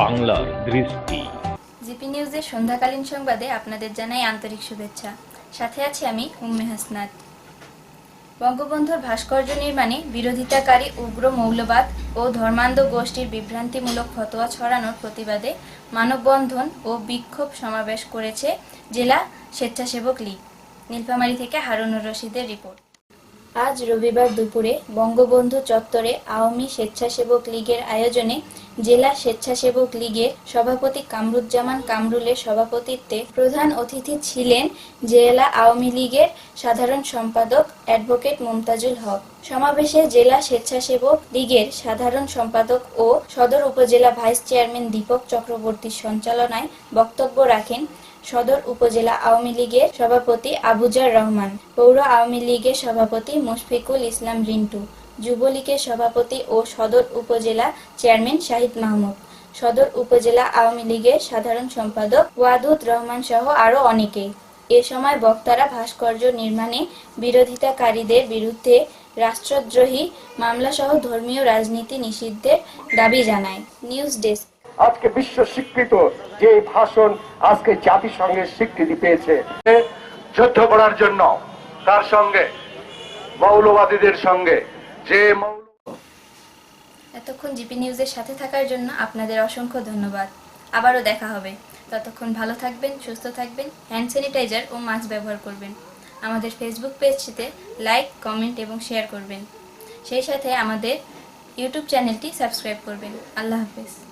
বাংলার দৃষ্টি। জিপি নিউজের সন্ধ্যাকালীন সংবাদে আপনাদের জানাই আন্তরিক শুভেচ্ছা। সাথে আছি আমি উম্মে হাসনাত। বঙ্গবন্ধুর ভাস্কর্য নির্মাণে বিরোধিতাকারী উগ্র মৌলবাদ ও ধর্মান্ধ গোষ্ঠীর বিভ্রান্তিমূলক ফতোয়া ছড়ানোর প্রতিবাদে মানববন্ধন ও বিক্ষোভ সমাবেশ করেছে জেলা স্বেচ্ছাসেবক লীগ। নীলফামারী থেকে হারুনুর রশিদের রিপোর্ট। আজ রবিবার দুপুরে বঙ্গবন্ধু চত্বরে আওয়ামী স্বেচ্ছাসেবক লীগের আয়োজনে জেলা স্বেচ্ছাসেবক লীগের সভাপতি কামরুজ্জামান কামরুলের সভাপতিত্বে প্রধান অতিথি ছিলেন জেলা আওয়ামী লীগের সাধারণ সম্পাদক অ্যাডভোকেট মুমতাজুল হক। সমাবেশে জেলা স্বেচ্ছাসেবক লীগের সাধারণ সম্পাদক ও সদর উপজেলা ভাইস চেয়ারম্যান দীপক চক্রবর্তীর সঞ্চালনায় বক্তব্য রাখেন সদর উপজেলা আওয়ামী লীগের সভাপতি আবুজার রহমান, পৌর আওয়ামী লীগের সভাপতি মুশফিকুল ইসলাম রিন্টু, যুবলীগের সভাপতি ও সদর উপজেলা চেয়ারম্যান শাহিদ মাহমুদ, সদর উপজেলা আওয়ামী লীগের সাধারণ সম্পাদক ওয়াদুদ রহমান সহ আরও অনেকেই এ সময় বক্তারা ভাস্কর্য নির্মাণে বিরোধিতাকারীদের বিরুদ্ধে রাষ্ট্রদ্রোহী মামলাসহ ধর্মীয় রাজনীতি নিষিদ্ধের দাবি জানায়। News desk. আজকে বিশ্ব স্বীকৃত যে ভাষণ আজকে জাতিসংঘের স্বীকৃতি পেয়েছে। যুদ্ধ করার জন্য তার সঙ্গে? মৌলবাদীদের সঙ্গে। যে এতক্ষণ জিপি নিউজের সাথে থাকার জন্য আপনাদের অসংখ্য ধন্যবাদ। আবারও দেখা হবে। ততক্ষণ ভালো থাকবেন সুস্থ থাকবেন হ্যান্ড স্যানিটাইজার ও মাস্ক ব্যবহার করবেন। আমাদের ফেসবুক পেজটিতে লাইক কমেন্ট এবং শেয়ার করবেন। সেই সাথে আমাদের ইউটিউব চ্যানেলটি সাবস্ক্রাইব করবেন। আল্লাহ হাফেজ।